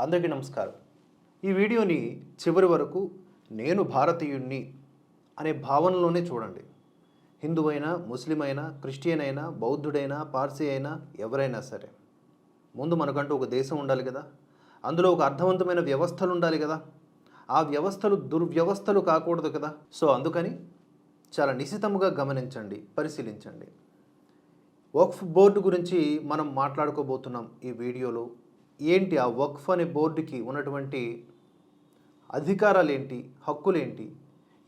అందరికీ నమస్కారం. ఈ వీడియోని చివరి వరకు నేను భారతీయుణ్ణి అనే భావనలోనే చూడండి. హిందువైనా ముస్లిం అయినా క్రిస్టియన్ అయినా బౌద్ధుడైనా పార్సీ అయినా ఎవరైనా సరే ముందు మనకంటూ ఒక దేశం ఉండాలి కదా? అందులో ఒక అర్థవంతమైన వ్యవస్థలు ఉండాలి కదా? ఆ వ్యవస్థలు దుర్వ్యవస్థలు కాకూడదు కదా? సో అందుకని చాలా నిశితముగా గమనించండి పరిశీలించండి. వక్ఫ్ బోర్డు గురించి మనం మాట్లాడుకోబోతున్నాం ఈ వీడియోలో. ఏంటి ఆ వక్ఫ్ అనే బోర్డుకి ఉన్నటువంటి అధికారాలు ఏంటి హక్కులేంటి?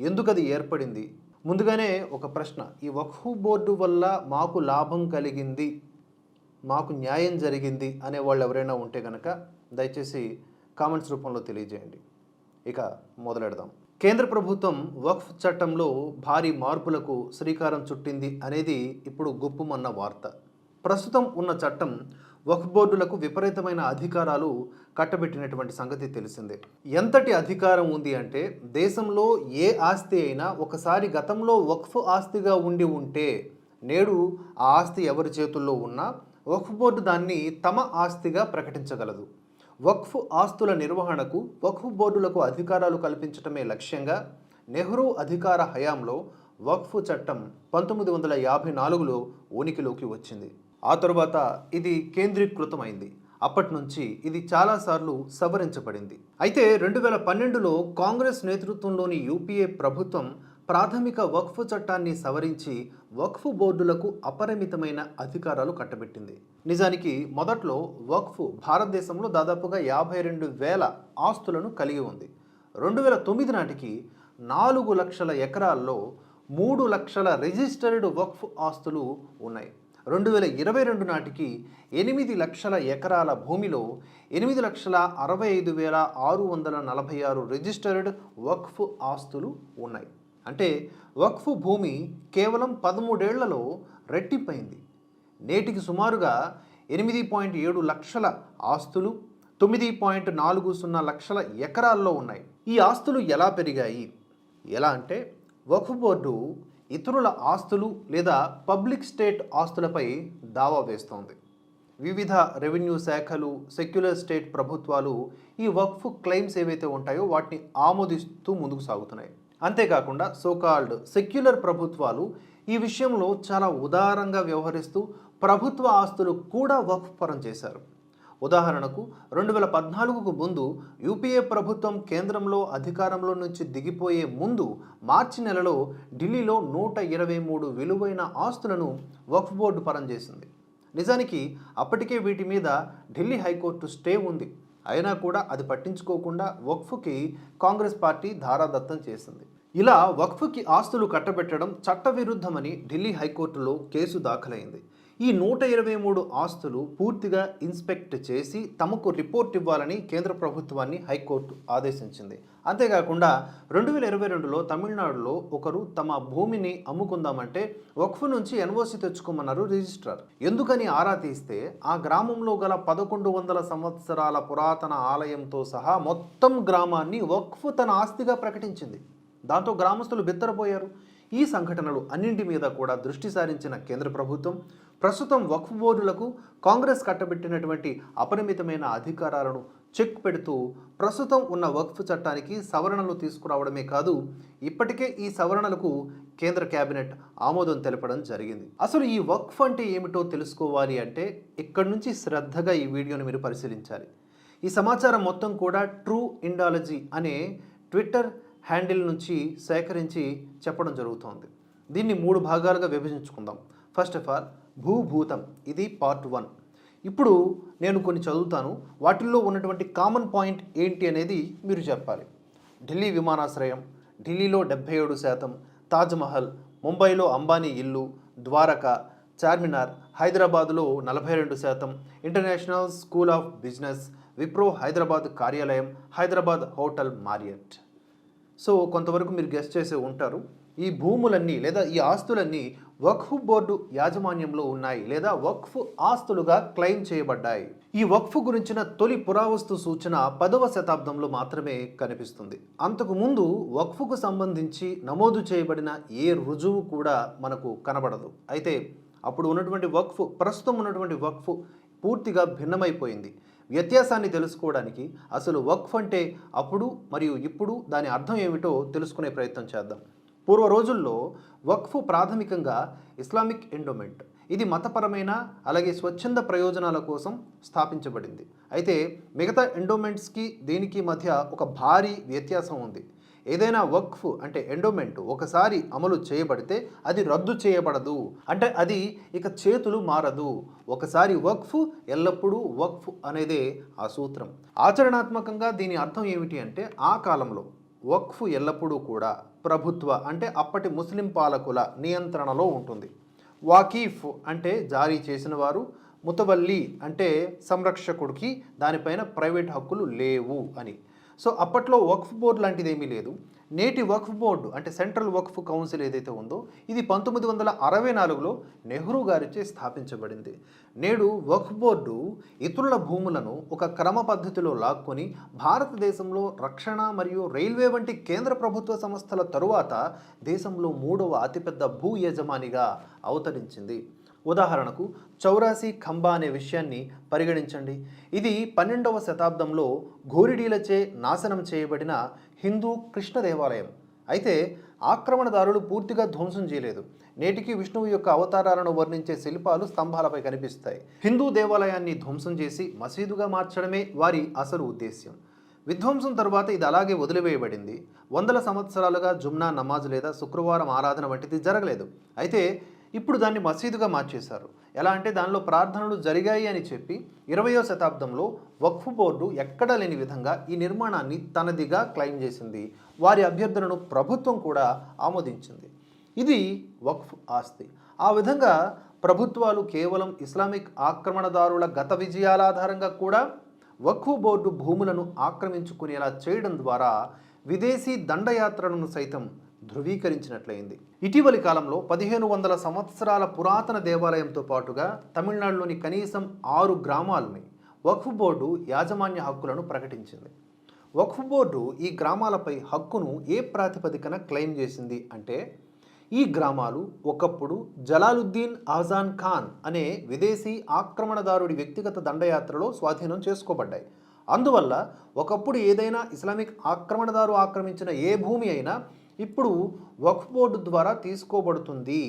ఎందుకు అది ఏర్పడింది? ముందుగానే ఒక ప్రశ్న. ఈ వక్ఫ్ బోర్డు వల్ల మాకు లాభం కలిగింది మాకు న్యాయం జరిగింది అనే వాళ్ళు ఎవరైనా ఉంటే కనుక దయచేసి కామెంట్స్ రూపంలో తెలియజేయండి. ఇక మొదలెడదాం. కేంద్ర ప్రభుత్వం వక్ఫ్ చట్టంలో భారీ మార్పులకు శ్రీకారం చుట్టింది అనేది ఇప్పుడు గుప్పుమన్న వార్త. ప్రస్తుతం ఉన్న చట్టం వక్ఫ్ బోర్డులకు విపరీతమైన అధికారాలు కట్టబెట్టినటువంటి సంగతి తెలిసిందే. ఎంతటి అధికారం ఉంది అంటే దేశంలో ఏ ఆస్తి అయినా ఒకసారి గతంలో వక్ఫ్ ఆస్తిగా ఉండి ఉంటే నేడు ఆ ఆస్తి ఎవరి చేతుల్లో ఉన్నా వక్ఫ్ బోర్డు దాన్ని తమ ఆస్తిగా ప్రకటించగలదు. వక్ఫ్ ఆస్తుల నిర్వహణకు వక్ఫ్ బోర్డులకు అధికారాలు కల్పించటమే లక్ష్యంగా నెహ్రూ అధికార హయాంలో వక్ఫ్ చట్టం పంతొమ్మిది వందల యాభై నాలుగులో ఉనికిలోకి వచ్చింది. ఆ తరువాత ఇది కేంద్రీకృతమైంది. అప్పటి నుంచి ఇది చాలాసార్లు సవరించబడింది. అయితే రెండు వేల పన్నెండులో కాంగ్రెస్ నేతృత్వంలోని యూపీఏ ప్రభుత్వం ప్రాథమిక వక్ఫ్ చట్టాన్ని సవరించి వక్ఫ్ బోర్డులకు అపరిమితమైన అధికారాలు కట్టబెట్టింది. నిజానికి మొదట్లో వక్ఫ్ భారతదేశంలో దాదాపుగా యాభై రెండు వేల ఆస్తులను కలిగి ఉంది. రెండు వేల తొమ్మిది నాటికి నాలుగు లక్షల ఎకరాల్లో మూడు లక్షల రిజిస్టర్డ్ వక్ఫ్ ఆస్తులు ఉన్నాయి. రెండు వేల ఇరవై రెండు నాటికి ఎనిమిది లక్షల ఎకరాల భూమిలో ఎనిమిది లక్షల అరవై ఐదు వేల ఆరు వందల నలభై ఆరు రిజిస్టర్డ్ వక్ఫ్ ఆస్తులు ఉన్నాయి. అంటే వక్ఫ్ భూమి కేవలం పదమూడేళ్ళలో రెట్టింపైంది. నేటికి సుమారుగా ఎనిమిది పాయింట్ ఏడు లక్షల ఆస్తులు తొమ్మిది పాయింట్ నాలుగు సున్నా లక్షల ఎకరాల్లో ఉన్నాయి. ఈ ఆస్తులు ఎలా పెరిగాయి? ఎలా అంటే వక్ఫ్ బోర్డు ఇతరుల ఆస్తులు లేదా పబ్లిక్ స్టేట్ ఆస్తులపై దావా వేస్తోంది. వివిధ రెవెన్యూ శాఖలు సెక్యులర్ స్టేట్ ప్రభుత్వాలు ఈ వక్ఫ్ క్లెయిమ్స్ ఏవైతే ఉంటాయో వాటిని ఆమోదిస్తూ ముందుకు సాగుతున్నాయి. అంతేకాకుండా సోకాల్డ్ సెక్యులర్ ప్రభుత్వాలు ఈ విషయంలో చాలా ఉదారంగా వ్యవహరిస్తూ ప్రభుత్వ ఆస్తులు కూడా వక్ఫ్ పరం చేశారు. ఉదాహరణకు రెండు వేల పద్నాలుగుకు ముందు యూపీఏ ప్రభుత్వం కేంద్రంలో అధికారంలో నుంచి దిగిపోయే ముందు మార్చి నెలలో ఢిల్లీలో నూట ఇరవై మూడు విలువైన ఆస్తులను వక్ఫ్ బోర్డు పరం చేసింది. నిజానికి అప్పటికే వీటి మీద ఢిల్లీ హైకోర్టు స్టే ఉంది. అయినా కూడా అది పట్టించుకోకుండా వక్ఫ్కి కాంగ్రెస్ పార్టీ ధారాదత్తం చేసింది. ఇలా వక్ఫ్కి ఆస్తులు కట్టబెట్టడం చట్టవిరుద్ధమని ఢిల్లీ హైకోర్టులో కేసు దాఖలైంది. ఈ నూట ఇరవై మూడు ఆస్తులు పూర్తిగా ఇన్స్పెక్ట్ చేసి తమకు రిపోర్ట్ ఇవ్వాలని కేంద్ర ప్రభుత్వాన్ని హైకోర్టు ఆదేశించింది. అంతేకాకుండా రెండు వేల ఇరవై రెండులో తమిళనాడులో ఒకరు తమ భూమిని అమ్ముకుందామంటే వక్ఫ్ నుంచి ఎన్ఓసి తెచ్చుకోమన్నారు రిజిస్ట్రార్. ఎందుకని ఆరా తీస్తే ఆ గ్రామంలో గల పదకొండు వందల సంవత్సరాల పురాతన ఆలయంతో సహా మొత్తం గ్రామాన్ని వక్ఫ్ తన ఆస్తిగా ప్రకటించింది. దాంతో గ్రామస్తులు బిత్తరపోయారు. ఈ సంఘటనలు అన్నింటి మీద కూడా దృష్టి సారించిన కేంద్ర ప్రభుత్వం ప్రస్తుతం వక్ఫ్ బోర్డులకు కాంగ్రెస్ కట్టబెట్టినటువంటి అపరిమితమైన అధికారాలను చెక్ పెడుతూ ప్రస్తుతం ఉన్న వక్ఫ్ చట్టానికి సవరణలు తీసుకురావడమే కాదు ఇప్పటికే ఈ సవరణలకు కేంద్ర కేబినెట్ ఆమోదం తెలపడం జరిగింది. అసలు ఈ వక్ఫ్ అంటే ఏమిటో తెలుసుకోవాలి అంటే ఇక్కడి నుంచి శ్రద్ధగా ఈ వీడియోను మీరు పరిశీలించాలి. ఈ సమాచారం మొత్తం కూడా ట్రూ ఇండాలజీ అనే ట్విట్టర్ హ్యాండిల్ నుంచి సేకరించి చెప్పడం జరుగుతోంది. దీన్ని మూడు భాగాలుగా విభజించుకుందాం. ఫస్ట్ ఆఫ్ ఆల్ భూభూతం. ఇది పార్ట్ వన్ ఇప్పుడు నేను కొన్ని చదువుతాను. వాటిల్లో ఉన్నటువంటి కామన్ పాయింట్ ఏంటి అనేది మీరు చెప్పాలి. ఢిల్లీ విమానాశ్రయం ఢిల్లీలో డెబ్బై ఏడు శాతం తాజ్మహల్ ముంబైలో అంబానీ ఇల్లు ద్వారక చార్మినార్ హైదరాబాదులో నలభై రెండు శాతం international school of business Wipro Hyderabad కార్యాలయం హైదరాబాద్ హోటల్ మారియట్ సో కొంతవరకు మీరు గెస్ట్ చేసే ఉంటారు. ఈ భూములన్నీ లేదా ఈ ఆస్తులన్నీ వక్ఫ్ బోర్డు యాజమాన్యంలో ఉన్నాయి లేదా వక్ఫ్ ఆస్తులుగా క్లెయిమ్ చేయబడ్డాయి. ఈ వక్ఫ్ గురించిన తొలి పురావస్తు సూచన పదవ శతాబ్దంలో మాత్రమే కనిపిస్తుంది. అంతకు ముందు వక్ఫ్కు సంబంధించి నమోదు చేయబడిన ఏ రుజువు కూడా మనకు కనబడదు. అయితే అప్పుడు ఉన్నటువంటి వక్ఫ్ ప్రస్తుతం ఉన్నటువంటి వక్ఫ్ పూర్తిగా భిన్నమైపోయింది. వ్యత్యాసాన్ని తెలుసుకోవడానికి అసలు వక్ఫ్ అంటే అప్పుడు మరియు ఇప్పుడు దాని అర్థం ఏమిటో తెలుసుకునే ప్రయత్నం చేద్దాం. పూర్వ రోజుల్లో వక్ఫ్ ప్రాథమికంగా ఇస్లామిక్ ఎండోమెంట్. ఇది మతపరమైన అలాగే స్వచ్ఛంద ప్రయోజనాల కోసం స్థాపించబడింది. అయితే మిగతా ఎండోమెంట్స్కి దీనికి మధ్య ఒక భారీ వ్యత్యాసం ఉంది. ఏదైనా వక్ఫ్ అంటే ఎండోమెంట్ ఒకసారి అమలు చేయబడితే అది రద్దు చేయబడదు. అంటే అది ఇక చేతులు మారదు. ఒకసారి వక్ఫ్ ఎల్లప్పుడూ వక్ఫ్ అనేదే ఆ సూత్రం. ఆచరణాత్మకంగా దీని అర్థం ఏమిటి అంటే ఆ కాలంలో వక్ఫ్ ఎల్లప్పుడూ కూడా ప్రభుత్వ అంటే అప్పటి ముస్లిం పాలకుల నియంత్రణలో ఉంటుంది. వాకీఫ్ అంటే జారీ చేసిన వారు ముతవల్లి అంటే సంరక్షకుడికి దానిపైన ప్రైవేట్ హక్కులు లేవు అని. సో అప్పట్లో వక్ఫ్ బోర్డు లాంటిది ఏమీ లేదు. నేటి వక్ఫ్ బోర్డు అంటే సెంట్రల్ వక్ఫ్ కౌన్సిల్ ఏదైతే ఉందో ఇది పంతొమ్మిది వందల అరవై నాలుగులో నెహ్రూ గారిచే స్థాపించబడింది. నేడు వక్ఫ్ బోర్డు ఇతరుల భూములను ఒక క్రమ పద్ధతిలో లాక్కొని భారతదేశంలో రక్షణ మరియు రైల్వే వంటి కేంద్ర ప్రభుత్వ సంస్థల తరువాత దేశంలో మూడవ అతిపెద్ద భూ యజమానిగా అవతరించింది. ఉదాహరణకు చౌరాసి ఖంబా అనే విషయాన్ని పరిగణించండి. ఇది పన్నెండవ శతాబ్దంలో ఘోరిడీలచే నాశనం చేయబడిన హిందూ కృష్ణ దేవాలయం. అయితే ఆక్రమణదారులు పూర్తిగా ధ్వంసం చేయలేదు. నేటికి విష్ణువు యొక్క అవతారాలను వర్ణించే శిల్పాలు స్తంభాలపై కనిపిస్తాయి. హిందూ దేవాలయాన్ని ధ్వంసం చేసి మసీదుగా మార్చడమే వారి అసలు ఉద్దేశ్యం. విధ్వంసం తరువాత ఇది అలాగే వదిలివేయబడింది. వందల సంవత్సరాలుగా జుమ్నా నమాజ్ లేదా శుక్రవారం ఆరాధన వంటిది జరగలేదు. అయితే ఇప్పుడు దాన్ని మసీదుగా మార్చేశారు. ఎలా అంటే దానిలో ప్రార్థనలు జరిగాయి అని చెప్పి ఇరవయో శతాబ్దంలో వక్ఫ్ బోర్డు ఎక్కడా లేని విధంగా ఈ నిర్మాణాన్ని తనదిగా క్లెయిమ్ చేసింది. వారి అభ్యర్థనను ప్రభుత్వం కూడా ఆమోదించింది. ఇది వక్ఫ్ ఆస్తి. ఆ విధంగా ప్రభుత్వాలు కేవలం ఇస్లామిక్ ఆక్రమణదారుల గత విజయాల ఆధారంగా కూడా వక్ఫ్ బోర్డు భూములను ఆక్రమించుకునేలా చేయడం ద్వారా విదేశీ దండయాత్రలను సైతం ధృవీకరించినట్లయింది. ఇటీవలి కాలంలో పదిహేను వందల సంవత్సరాల పురాతన దేవాలయంతో పాటుగా తమిళనాడులోని కనీసం ఆరు గ్రామాలని వక్ఫ్ బోర్డు యాజమాన్య హక్కులను ప్రకటించింది. వక్ఫ్ బోర్డు ఈ గ్రామాలపై హక్కును ఏ ప్రాతిపదికన క్లెయిమ్ చేసింది అంటే ఈ గ్రామాలు ఒకప్పుడు జలాలుద్దీన్ ఆజాన్ ఖాన్ అనే విదేశీ ఆక్రమణదారుడి వ్యక్తిగత దండయాత్రలో స్వాధీనం చేసుకోబడ్డాయి. అందువల్ల ఒకప్పుడు ఏదైనా ఇస్లామిక్ ఆక్రమణదారు ఆక్రమించిన ఏ భూమి అయినా ఇప్పుడు వక్ఫ్ బోర్డు ద్వారా తీసుకోబడుతుంది.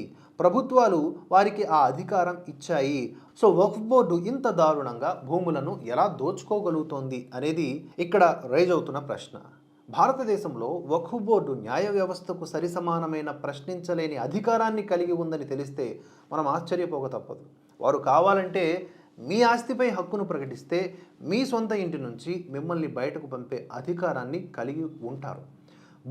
ప్రభుత్వాలు వారికి ఆ అధికారం ఇచ్చాయి. సో వక్ఫ్ బోర్డు ఇంత దారుణంగా భూములను ఎలా దోచుకోగలుగుతోంది అనేది ఇక్కడ రైజ్ అవుతున్న ప్రశ్న. భారతదేశంలో వక్ఫ్ బోర్డు న్యాయ వ్యవస్థకు సరిసమానమైన ప్రశ్నించలేని అధికారాన్ని కలిగి ఉందని తెలిస్తే మనం ఆశ్చర్యపోక తప్పదు. వారు కావాలంటే మీ ఆస్తిపై హక్కును ప్రకటిస్తే మీ సొంత ఇంటి నుంచి మిమ్మల్ని బయటకు పంపే అధికారాన్ని కలిగి ఉంటారు.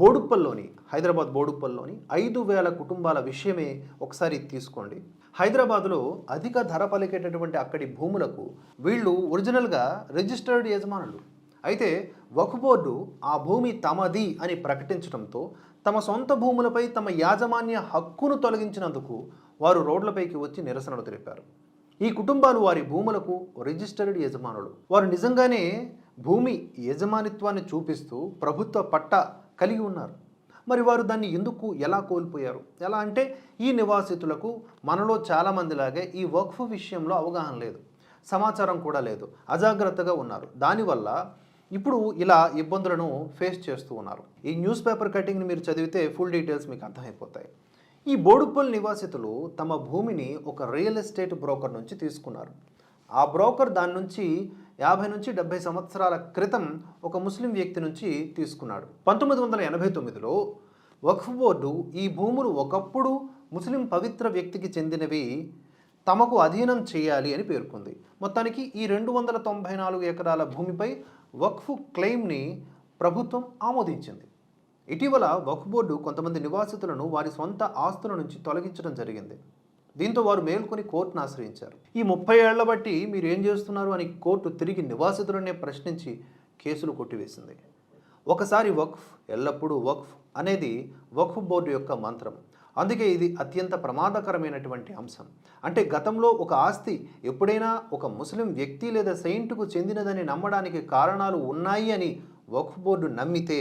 బోడుప్పల్లోని హైదరాబాద్ బోడుప్పల్లోని ఐదు వేల కుటుంబాల విషయమే ఒకసారి తీసుకోండి. హైదరాబాద్లో అధిక ధర పలికేటటువంటి అక్కడి భూములకు వీళ్ళు ఒరిజినల్గా రిజిస్టర్డ్ యజమానులు. అయితే వక్ఫ్ బోర్డు ఆ భూమి తమది అని ప్రకటించడంతో తమ సొంత భూములపై తమ యాజమాన్య హక్కును తొలగించినందుకు వారు రోడ్లపైకి వచ్చి నిరసనలు తెలిపారు. ఈ కుటుంబాలు వారి భూములకు రిజిస్టర్డ్ యజమానులు. వారు నిజంగానే భూమి యజమానిత్వాన్ని చూపిస్తూ ప్రభుత్వ పట్ట కలిగి ఉన్నారు. మరి వారు దాన్ని ఎందుకు ఎలా కోల్పోయారు? ఎలా అంటే ఈ నివాసితులకు మనలో చాలామందిలాగే ఈ వక్ఫ్ విషయంలో అవగాహన లేదు. సమాచారం కూడా లేదు. అజాగ్రత్తగా ఉన్నారు. దానివల్ల ఇప్పుడు ఇలా ఇబ్బందులను ఫేస్ చేస్తూ ఉన్నారు. ఈ న్యూస్ పేపర్ కటింగ్ని మీరు చదివితే ఫుల్ డీటెయిల్స్ మీకు అర్థమైపోతాయి. ఈ బోడుపల్ నివాసితులు తమ భూమిని ఒక రియల్ ఎస్టేట్ బ్రోకర్ నుంచి తీసుకున్నారు. ఆ బ్రోకర్ దాని నుంచి యాభై నుంచి డెబ్బై సంవత్సరాల క్రితం ఒక ముస్లిం వ్యక్తి నుంచి తీసుకున్నాడు. పంతొమ్మిది వందల ఎనభై తొమ్మిదిలో వక్ఫ్ బోర్డు ఈ భూములు ఒకప్పుడు ముస్లిం పవిత్ర వ్యక్తికి చెందినవి తమకు అధీనం చేయాలి అని పేర్కొంది. మొత్తానికి ఈ రెండు వందల తొంభై నాలుగు ఎకరాల భూమిపై వక్ఫ్ క్లెయిమ్ని ప్రభుత్వం ఆమోదించింది. ఇటీవల వక్ఫ్ బోర్డు కొంతమంది నివాసితులను వారి సొంత ఆస్తుల నుంచి తొలగించడం జరిగింది. దీంతో వారు మేల్కొని కోర్టును ఆశ్రయించారు. ఈ ముప్పై ఏళ్ళ బట్టి మీరు ఏం చేస్తున్నారు అని కోర్టు తిరిగి నివాసితులనే ప్రశ్నించి కేసులు కొట్టివేసింది. ఒకసారి వక్ఫ్ ఎల్లప్పుడూ వక్ఫ్ అనేది వక్ఫ్ బోర్డు యొక్క మంత్రం. అందుకే ఇది అత్యంత ప్రమాదకరమైనటువంటి అంశం. అంటే గతంలో ఒక ఆస్తి ఎప్పుడైనా ఒక ముస్లిం వ్యక్తి లేదా సెయింట్కు చెందినదని నమ్మడానికి కారణాలు ఉన్నాయి అని వక్ఫ్ బోర్డు నమ్మితే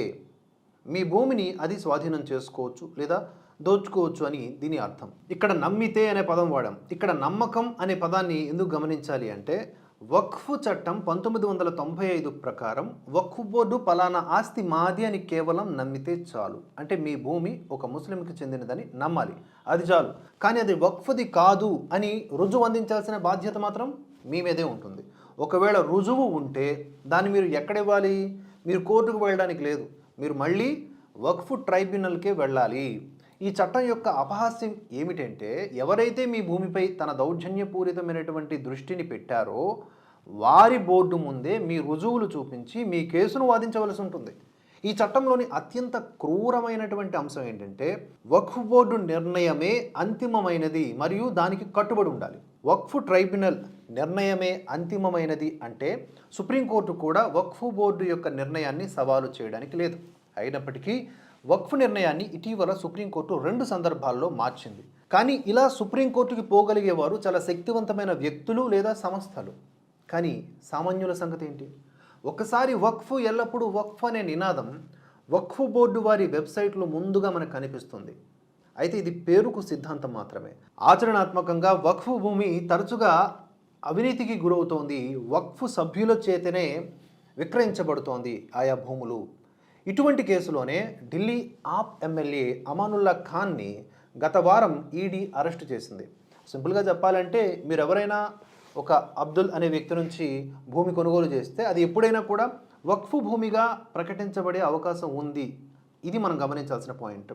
మీ భూమిని అది స్వాధీనం చేసుకోవచ్చు లేదా దోచుకోవచ్చు అని దీని అర్థం. ఇక్కడ నమ్మితే అనే పదం వాడాం. ఇక్కడ నమ్మకం అనే పదాన్ని ఎందుకు గమనించాలి అంటే వక్ఫ్ చట్టం పంతొమ్మిది వందల తొంభై ఐదు ప్రకారం వక్ఫ్ బోర్డు పలానా ఆస్తి మాది అని కేవలం నమ్మితే చాలు. అంటే మీ భూమి ఒక ముస్లింకి చెందినదని నమ్మాలి. అది చాలు. కానీ అది వక్ఫ్ది కాదు అని రుజువు అందించాల్సిన బాధ్యత మాత్రం మీ మీదే ఉంటుంది. ఒకవేళ రుజువు ఉంటే దాన్ని మీరు ఎక్కడివ్వాలి? మీరు కోర్టుకు వెళ్ళడానికి లేదు. మీరు మళ్ళీ వక్ఫ్ ట్రైబ్యునల్కే వెళ్ళాలి. ఈ చట్టం యొక్క అపహాస్యం ఏమిటంటే ఎవరైతే మీ భూమిపై తన దౌర్జన్యపూరితమైనటువంటి దృష్టిని పెట్టారో వారి బోర్డు ముందే మీ రుజువులు చూపించి మీ కేసును వాదించవలసి ఉంటుంది. ఈ చట్టంలోని అత్యంత క్రూరమైనటువంటి అంశం ఏంటంటే వక్ఫ్ బోర్డు నిర్ణయమే అంతిమమైనది మరియు దానికి కట్టుబడి ఉండాలి. వక్ఫ్ ట్రైబ్యునల్ నిర్ణయమే అంతిమమైనది అంటే సుప్రీంకోర్టు కూడా వక్ఫ్ బోర్డు యొక్క నిర్ణయాన్ని సవాలు చేయడానికి లేదు. అయినప్పటికీ వక్ఫ్ నిర్ణయాన్ని ఇటీవల సుప్రీంకోర్టు రెండు సందర్భాల్లో మార్చింది. కానీ ఇలా సుప్రీంకోర్టుకి పోగలిగేవారు చాలా శక్తివంతమైన వ్యక్తులు లేదా సంస్థలు. కానీ సామాన్యుల సంగతి ఏంటి? ఒకసారి వక్ఫ్ ఎల్లప్పుడూ వక్ఫ్ అనే నినాదం వక్ఫ్ బోర్డు వారి వెబ్సైట్లో ముందుగా మనకు కనిపిస్తుంది. అయితే ఇది పేరుకు సిద్ధాంతం మాత్రమే. ఆచరణాత్మకంగా వక్ఫ్ భూమి తరచుగా అవినీతికి గురవుతోంది. వక్ఫ్ సభ్యుల చేతనే విక్రయించబడుతోంది ఆయా భూములు. ఇటువంటి కేసులోనే ఢిల్లీ ఆప్ ఎమ్మెల్యే అమానుల్లా ఖాన్ని గత వారం ఈడీ అరెస్టు చేసింది. సింపుల్గా చెప్పాలంటే మీరు ఎవరైనా ఒక అబ్దుల్ అనే వ్యక్తి నుంచి భూమి కొనుగోలు చేస్తే అది ఎప్పుడైనా కూడా వక్ఫ్ భూమిగా ప్రకటించబడే అవకాశం ఉంది. ఇది మనం గమనించాల్సిన పాయింట్.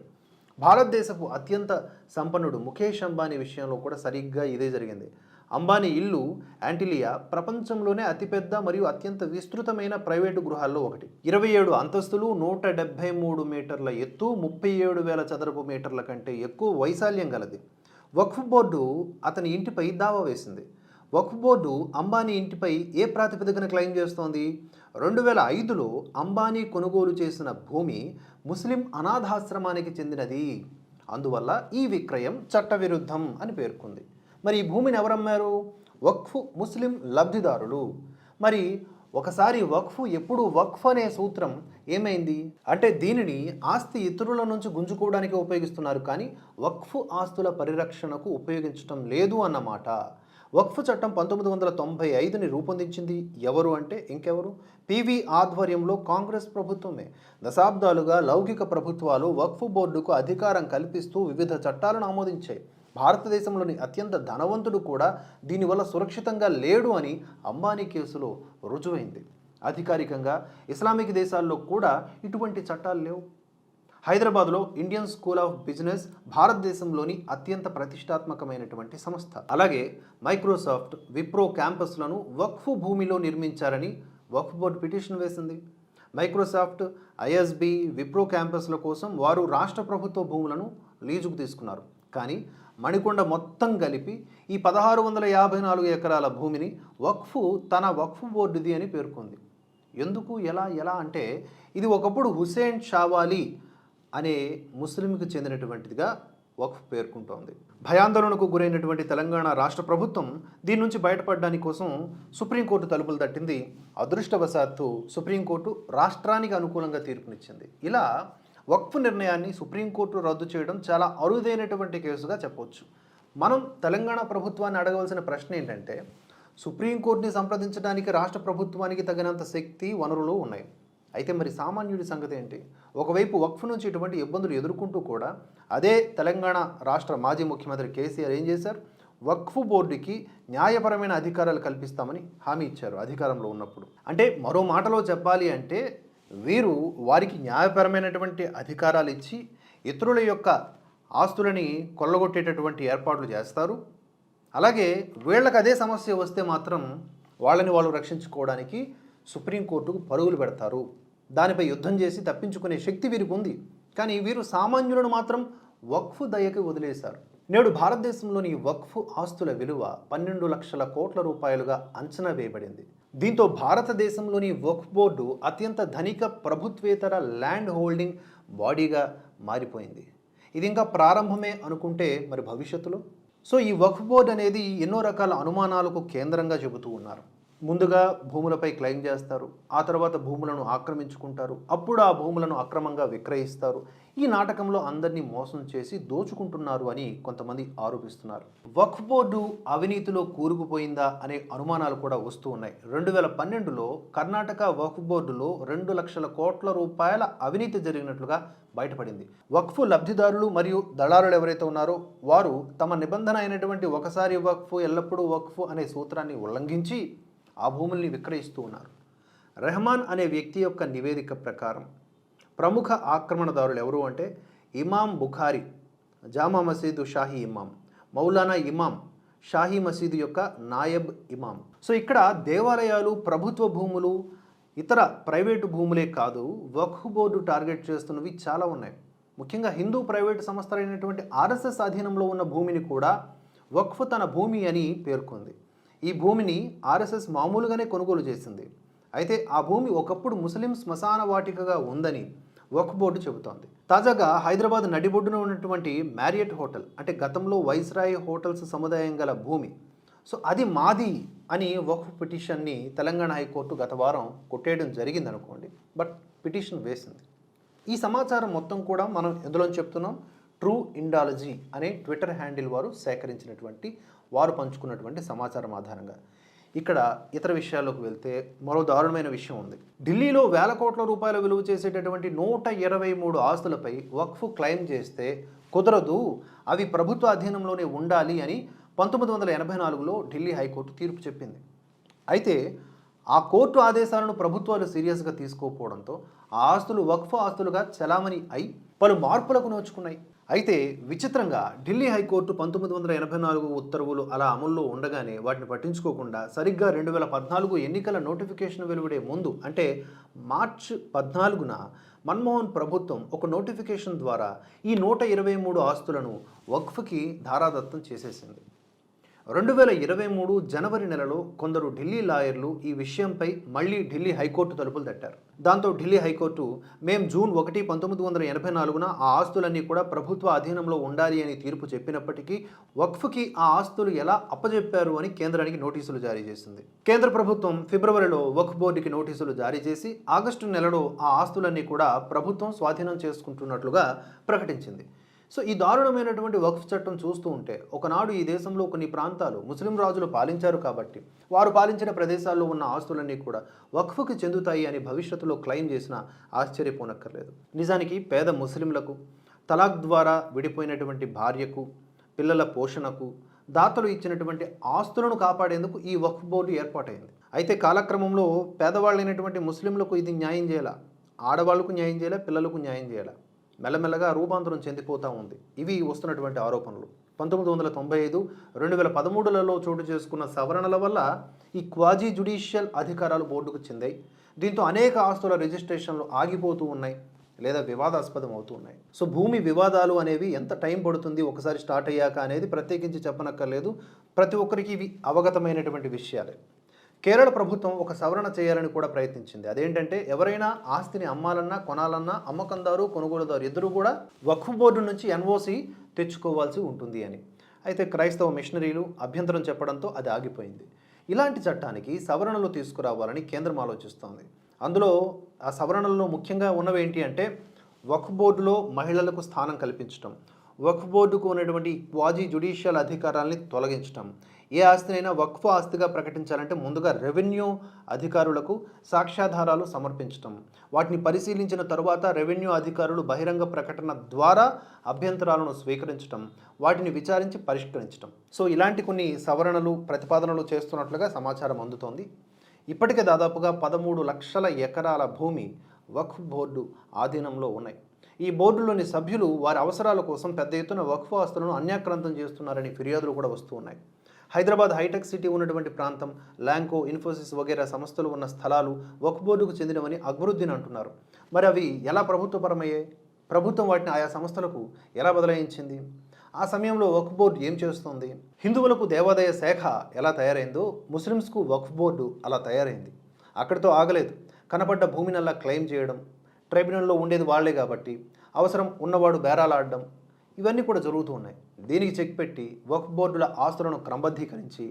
భారతదేశపు అత్యంత సంపన్నుడు ముఖేష్ అంబానీ విషయంలో కూడా సరిగ్గా ఇదే జరిగింది. అంబానీ ఇల్లు యాంటిలియా ప్రపంచంలోనే అతిపెద్ద మరియు అత్యంత విస్తృతమైన ప్రైవేటు గృహాల్లో ఒకటి. ఇరవై ఏడు అంతస్తులు నూట డెబ్బై మూడు మీటర్ల ఎత్తు ముప్పై ఏడు వేల చదరపు మీటర్ల కంటే ఎక్కువ వైశాల్యం గలది. వక్ఫ్ బోర్డు అతని ఇంటిపై దావా వేసింది. వక్ఫ్ బోర్డు అంబానీ ఇంటిపై ఏ ప్రాతిపదికన క్లెయిమ్ చేస్తోంది? రెండు వేల ఐదులో అంబానీ కొనుగోలు చేసిన భూమి ముస్లిం అనాథాశ్రమానికి చెందినది. అందువల్ల ఈ విక్రయం చట్టవిరుద్ధం అని పేర్కొంది. మరి ఈ భూమిని ఎవరమ్మారు వక్ఫ్ ముస్లిం లబ్ధిదారులు. మరి ఒకసారి వక్ఫ్ ఎప్పుడు వక్ఫ్ అనే సూత్రం ఏమైంది? అంటే దీనిని ఆస్తి ఇతరుల నుంచి గుంజుకోవడానికి ఉపయోగిస్తున్నారు కానీ వక్ఫ్ ఆస్తుల పరిరక్షణకు ఉపయోగించటం లేదు అన్నమాట. వక్ఫ్ చట్టం పంతొమ్మిది వందల తొంభై ఐదుని రూపొందించింది ఎవరు అంటే ఇంకెవరు? పివి ఆధ్వర్యంలో కాంగ్రెస్ ప్రభుత్వమే. దశాబ్దాలుగా లౌకిక ప్రభుత్వాలు వక్ఫ్ బోర్డుకు అధికారం కల్పిస్తూ వివిధ చట్టాలను ఆమోదించాయి. భారతదేశంలోని అత్యంత ధనవంతుడు కూడా దీనివల్ల సురక్షితంగా లేడు అని అంబానీ కేసులో రుజువైంది. అధికారికంగా ఇస్లామిక్ దేశాల్లో కూడా ఇటువంటి చట్టాలు లేవు. హైదరాబాద్లో ఇండియన్ స్కూల్ ఆఫ్ బిజినెస్ భారతదేశంలోని అత్యంత ప్రతిష్టాత్మకమైనటువంటి సంస్థ. అలాగే మైక్రోసాఫ్ట్ విప్రో క్యాంపస్లను వక్ఫ్ భూమిలో నిర్మించారని వక్ఫ్ బోర్డు పిటిషన్ వేసింది. మైక్రోసాఫ్ట్ ఐఎస్బి విప్రో క్యాంపస్ల కోసం వారు రాష్ట్ర ప్రభుత్వ భూములను లీజుకు తీసుకున్నారు. కానీ మణికొండ మొత్తం కలిపి ఈ పదహారు వందల యాభై నాలుగు ఎకరాల భూమిని వక్ఫ్ తన వక్ఫ్ బోర్డుది అని పేర్కొంది. ఎందుకు? ఎలా? ఎలా అంటే ఇది ఒకప్పుడు హుసేన్ షావాలి అనే ముస్లింకి చెందినటువంటిదిగా వక్ఫ్ పేర్కొంటోంది. భయాందోళనకు గురైనటువంటి తెలంగాణ రాష్ట్ర ప్రభుత్వం దీని నుంచి బయటపడడానికి కోసం సుప్రీంకోర్టు తలుపులు తట్టింది. అదృష్టవశాత్తు సుప్రీంకోర్టు రాష్ట్రానికి అనుకూలంగా తీర్పునిచ్చింది. ఇలా వక్ఫ్ నిర్ణయాన్ని సుప్రీంకోర్టు రద్దు చేయడం చాలా అరుదైనటువంటి కేసుగా చెప్పవచ్చు మనం తెలంగాణ ప్రభుత్వాన్ని అడగవలసిన ప్రశ్న ఏంటంటే సుప్రీంకోర్టుని సంప్రదించడానికి రాష్ట్ర ప్రభుత్వానికి తగినంత శక్తి వనరులు ఉన్నాయి. అయితే మరి సామాన్యుడి సంగతి ఏంటి? ఒకవైపు వక్ఫ్ నుంచి ఇటువంటి ఇబ్బందులు ఎదుర్కొంటూ కూడా అదే తెలంగాణ రాష్ట్ర మాజీ ముఖ్యమంత్రి కేసీఆర్ ఏం చేశారు? వక్ఫ్ బోర్డుకి న్యాయపరమైన అధికారాలు కల్పిస్తామని హామీ ఇచ్చారు అధికారంలో ఉన్నప్పుడు. అంటే మరో మాటలో చెప్పాలి అంటే వీరు వారికి న్యాయపరమైనటువంటి అధికారాలు ఇచ్చి ఇతరుల యొక్క ఆస్తులని కొల్లగొట్టేటటువంటి ఏర్పాట్లు చేస్తారు. అలాగే వీళ్ళకి అదే సమస్య వస్తే మాత్రం వాళ్ళని వాళ్ళు రక్షించుకోవడానికి సుప్రీంకోర్టుకు పరుగులు పెడతారు. దానిపై యుద్ధం చేసి తప్పించుకునే శక్తి వీరికి ఉంది. కానీ వీరు సామాన్యులను మాత్రం వక్ఫ్ దయకి వదిలేశారు. నేడు భారతదేశంలోని వక్ఫ్ ఆస్తుల విలువ పన్నెండు లక్షల కోట్ల రూపాయలుగా అంచనా వేయబడింది. దీంతో భారతదేశంలోని వక్ఫ్ బోర్డు అత్యంత ధనిక ప్రభుత్వేతర ల్యాండ్ హోల్డింగ్ బాడీగా మారిపోయింది. ఇది ఇంకా ప్రారంభమే అనుకుంటే మరి భవిష్యత్తులో? సో ఈ వక్ఫ్ బోర్డు అనేది ఎన్నో రకాల అనుమానాలకు కేంద్రంగా చెబుతూ ఉన్నారు. ముందుగా భూములపై క్లెయిమ్ చేస్తారు. ఆ తర్వాత భూములను ఆక్రమించుకుంటారు. అప్పుడు ఆ భూములను అక్రమంగా విక్రయిస్తారు. ఈ నాటకంలో అందరినీ మోసం చేసి దోచుకుంటున్నారు అని కొంతమంది ఆరోపిస్తున్నారు. వక్ఫ్ బోర్డు అవినీతిలో కూరుకుపోయిందా అనే అనుమానాలు కూడా వస్తూ ఉన్నాయి. రెండు వేల పన్నెండులో కర్ణాటక వక్ఫ్ బోర్డులో రెండు లక్షల కోట్ల రూపాయల అవినీతి జరిగినట్లుగా బయటపడింది. వక్ఫ్ లబ్ధిదారులు మరియు దళారులు ఎవరైతే ఉన్నారో వారు తమ నిబంధన అయినటువంటి ఒకసారి వక్ఫ్ ఎల్లప్పుడూ వక్ఫ్ అనే సూత్రాన్ని ఉల్లంఘించి ఆ భూముల్ని విక్రయిస్తూ ఉన్నారు. రెహమాన్ అనే వ్యక్తి యొక్క నివేదిక ప్రకారం ప్రముఖ ఆక్రమణదారులు ఎవరు అంటే ఇమాం బుఖారి జామా మసీదు షాహీ ఇమాం మౌలానా ఇమాం షాహీ మసీదు యొక్క నాయబ్ ఇమాం సో ఇక్కడ దేవాలయాలు ప్రభుత్వ భూములు ఇతర ప్రైవేటు భూములే కాదు వక్ఫ్ బోర్డు టార్గెట్ చేస్తున్నవి చాలా ఉన్నాయి. ముఖ్యంగా హిందూ ప్రైవేటు సంస్థలైనటువంటి ఆర్ఎస్ఎస్ అధీనంలో ఉన్న భూమిని కూడా వక్ఫ్ తన భూమి అని పేర్కొంది. ఈ భూమిని ఆర్ఎస్ఎస్ మామూలుగానే కొనుగోలు చేసింది. అయితే ఆ భూమి ఒకప్పుడు ముస్లిం శ్మశాన వాటికగా ఉందని వక్ఫ్ బోర్డు చెబుతోంది. తాజాగా హైదరాబాద్ నడిబొడ్డున ఉన్నటువంటి మ్యారియట్ హోటల్ అంటే గతంలో వైస్రాయ్ హోటల్స్ సముదాయం గల భూమి. సో అది మాది అని వక్ఫ్ పిటిషన్ని తెలంగాణ హైకోర్టు గత వారం కొట్టేయడం జరిగింది అనుకోండి బట్ పిటిషన్ వేసింది. ఈ సమాచారం మొత్తం కూడా మనం ఎందులో చెప్తున్నాం? ట్రూ ఇండాలజీ అనే ట్విట్టర్ హ్యాండిల్ వారు సేకరించినటువంటి వారు పంచుకున్నటువంటి సమాచారం ఆధారంగా. ఇక్కడ ఇతర విషయాల్లోకి వెళ్తే మరో దారుణమైన విషయం ఉంది. ఢిల్లీలో వేల కోట్ల రూపాయల విలువ చేసేటటువంటి నూట ఇరవై మూడు ఆస్తులపై వక్ఫ్ క్లెయిమ్ చేస్తే కుదరదు అవి ప్రభుత్వ అధీనంలోనే ఉండాలి అని పంతొమ్మిది వందల ఎనభై నాలుగులో ఢిల్లీ హైకోర్టు తీర్పు చెప్పింది. అయితే ఆ కోర్టు ఆదేశాలను ప్రభుత్వాలు సీరియస్గా తీసుకోకపోవడంతో ఆ ఆస్తులు వక్ఫ్ ఆస్తులుగా చలామణి అయి పలు మార్పులకు నోచుకున్నాయి. అయితే విచిత్రంగా ఢిల్లీ హైకోర్టు పంతొమ్మిది వందల ఎనభై నాలుగు ఉత్తర్వులు అలా అమల్లో ఉండగానే వాటిని పట్టించుకోకుండా సరిగ్గా రెండు వేల పద్నాలుగు ఎన్నికల నోటిఫికేషన్ వెలువడే ముందు అంటే మార్చ్ పద్నాలుగున మన్మోహన్ ప్రభుత్వం ఒక నోటిఫికేషన్ ద్వారా ఈ నూట ఇరవై మూడు ఆస్తులను వక్ఫ్కి ధారాదత్తం చేసేసింది. రెండు వేల ఇరవై మూడు జనవరి నెలలో కొందరు ఢిల్లీ లాయర్లు ఈ విషయంపై మళ్ళీ ఢిల్లీ హైకోర్టు తలుపులు తట్టారు. దాంతో ఢిల్లీ హైకోర్టు మేం జూన్ ఒకటి పంతొమ్మిది వందల ఎనభై నాలుగున ఆ ఆస్తులన్నీ కూడా ప్రభుత్వ అధీనంలో ఉండాలి అని తీర్పు చెప్పినప్పటికీ వక్ఫ్కి ఆ ఆస్తులు ఎలా అప్పజెప్పారు అని కేంద్రానికి నోటీసులు జారీ చేసింది. కేంద్ర ప్రభుత్వం ఫిబ్రవరిలో వక్ఫ్ బోర్డుకి నోటీసులు జారీ చేసి ఆగస్టు నెలలో ఆ ఆస్తులన్నీ కూడా ప్రభుత్వం స్వాధీనం చేసుకుంటున్నట్లుగా ప్రకటించింది. సో ఈ దారుణమైనటువంటి వక్ఫ్ చట్టం చూస్తూ ఉంటే ఒకనాడు ఈ దేశంలో కొన్ని ప్రాంతాలు ముస్లిం రాజులు పాలించారు కాబట్టి వారు పాలించిన ప్రదేశాల్లో ఉన్న ఆస్తులన్నీ కూడా వక్ఫ్కి చెందుతాయి అని భవిష్యత్తులో క్లెయిమ్ చేసినా ఆశ్చర్యపోనక్కర్లేదు. నిజానికి పేద ముస్లింలకు తలాక్ ద్వారా విడిపోయినటువంటి భార్యకు పిల్లల పోషణకు దాతలు ఇచ్చినటువంటి ఆస్తులను కాపాడేందుకు ఈ వక్ఫ్ బోర్డు ఏర్పాటైంది. అయితే కాలక్రమంలో పేదవాళ్ళైనటువంటి ముస్లింలకు ఇది న్యాయం చేయాలా? ఆడవాళ్ళకు న్యాయం చేయాలా? పిల్లలకు న్యాయం చేయాలా? మెల్లమెల్లగా రూపాంతరం చెందిపోతూ ఉంది. ఇవి వస్తున్నటువంటి ఆరోపణలు. పంతొమ్మిది వందల తొంభై ఐదు రెండు వేల పదమూడులలో చోటు చేసుకున్న సవరణల వల్ల ఈ క్వాజీ జుడిషియల్ అధికారాలు బోర్డుకు చెందాయి. దీంతో అనేక ఆస్తుల రిజిస్ట్రేషన్లు ఆగిపోతూ ఉన్నాయి లేదా వివాదాస్పదం అవుతూ ఉన్నాయి. సో భూమి వివాదాలు అనేవి ఎంత టైం పడుతుంది ఒకసారి స్టార్ట్ అయ్యాక అనేది ప్రత్యేకించి చెప్పనక్కర్లేదు. ప్రతి ఒక్కరికి ఇవి అవగతమైనటువంటి విషయాలే. కేరళ ప్రభుత్వం ఒక సవరణ చేయాలని కూడా ప్రయత్నించింది. అదేంటంటే ఎవరైనా ఆస్తిని అమ్మాలన్నా కొనాలన్నా అమ్మకందారు కొనుగోలుదారు ఇద్దరు కూడా వక్ఫ్ బోర్డు నుంచి ఎన్ఓసి తెచ్చుకోవాల్సి ఉంటుంది అని. అయితే క్రైస్తవ మిషనరీలు అభ్యంతరం చెప్పడంతో అది ఆగిపోయింది. ఇలాంటి చట్టానికి సవరణలు తీసుకురావాలని కేంద్రం ఆలోచిస్తోంది. అందులో ఆ సవరణల్లో ముఖ్యంగా ఉన్నవి ఏంటి అంటే వక్ఫ్ బోర్డులో మహిళలకు స్థానం కల్పించడం వక్ఫ్ బోర్డుకు ఉన్నటువంటి క్వాజీ జుడిషియల్ అధికారాల్ని తొలగించడం ఏ ఆస్తినైనా వక్ఫ్ ఆస్తిగా ప్రకటించాలంటే ముందుగా రెవెన్యూ అధికారులకు సాక్ష్యాధారాలు సమర్పించటం. వాటిని పరిశీలించిన తరువాత రెవెన్యూ అధికారులు బహిరంగ ప్రకటన ద్వారా అభ్యంతరాలను స్వీకరించటం వాటిని విచారించి పరిష్కరించటం. సో ఇలాంటి కొన్ని సవరణలు ప్రతిపాదనలు చేస్తున్నట్లుగా సమాచారం అందుతోంది. ఇప్పటికే దాదాపుగా పదమూడు లక్షల ఎకరాల భూమి వక్ఫ్ బోర్డు ఆధీనంలో ఉన్నాయి. ఈ బోర్డులోని సభ్యులు వారి అవసరాల కోసం పెద్ద ఎత్తున వక్ఫ్ ఆస్తులను అన్యాక్రాంతం చేస్తున్నారని ఫిర్యాదులు కూడా వస్తూ ఉన్నాయి. హైదరాబాద్ హైటెక్ సిటీ ఉన్నటువంటి ప్రాంతం ల్యాంకో ఇన్ఫోసిస్ వగేరా సంస్థలు ఉన్న స్థలాలు వక్ఫ్ బోర్డుకు చెందినవని అక్బరుద్దీన్ అంటున్నారు. మరి అవి ఎలా ప్రభుత్వపరమయ్యాయి? ప్రభుత్వం వాటిని ఆయా సంస్థలకు ఎలా బదలాయించింది? ఆ సమయంలో వక్ఫ్ బోర్డు ఏం చేస్తోంది? హిందువులకు దేవాదాయ శాఖ ఎలా తయారైందో ముస్లిమ్స్కు వక్ఫ్ బోర్డు అలా తయారైంది. అక్కడితో ఆగలేదు. కనపడ్డ భూమినల్లా క్లెయిమ్ చేయడం ట్రైబ్యునల్లో ఉండేది వాళ్ళే కాబట్టి అవసరం ఉన్నవాడు బేరాలాడడం ఇవన్నీ కూడా జరుగుతూ ఉన్నాయి. దీనికి చెక్ పెట్టి వక్ఫ్ బోర్డుల ఆస్తులను క్రమబద్ధీకరించి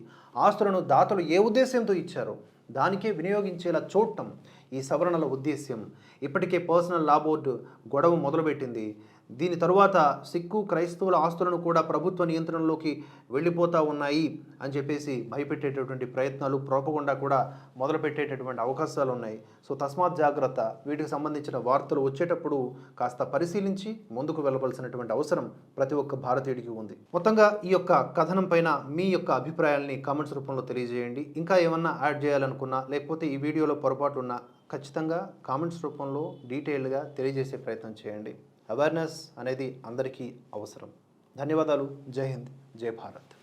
ఆస్తులను దాతలు ఏ ఉద్దేశంతో ఇచ్చారో దానికే వినియోగించేలా చూడటం ఈ సవరణల ఉద్దేశ్యం. ఇప్పటికే పర్సనల్ లా బోర్డు గొడవ మొదలుపెట్టింది. దీని తరువాత సిక్కు క్రైస్తవుల ఆస్తులను కూడా ప్రభుత్వ నియంత్రణలోకి వెళ్ళిపోతూ ఉన్నాయి అని చెప్పేసి భయపెట్టేటటువంటి ప్రయత్నాలు ప్రోపకుండా కూడా మొదలుపెట్టేటటువంటి అవకాశాలు ఉన్నాయి. సో తస్మాత్ జాగ్రత్త. వీటికి సంబంధించిన వార్తలు వచ్చేటప్పుడు కాస్త పరిశీలించి ముందుకు వెళ్ళవలసినటువంటి అవసరం ప్రతి ఒక్క భారతీయుడికి ఉంది. మొత్తంగా ఈ యొక్క కథనం పైన మీ యొక్క అభిప్రాయాల్ని కామెంట్స్ రూపంలో తెలియజేయండి. ఇంకా ఏమన్నా యాడ్ చేయాలనుకున్నా లేకపోతే ఈ వీడియోలో పొరపాటు ఉన్నా ఖచ్చితంగా కామెంట్స్ రూపంలో డీటెయిల్గా తెలియజేసే ప్రయత్నం చేయండి. అవేర్నెస్ అనేది అందరికీ అవసరం. ధన్యవాదాలు. జై హింద్. జై భారత్.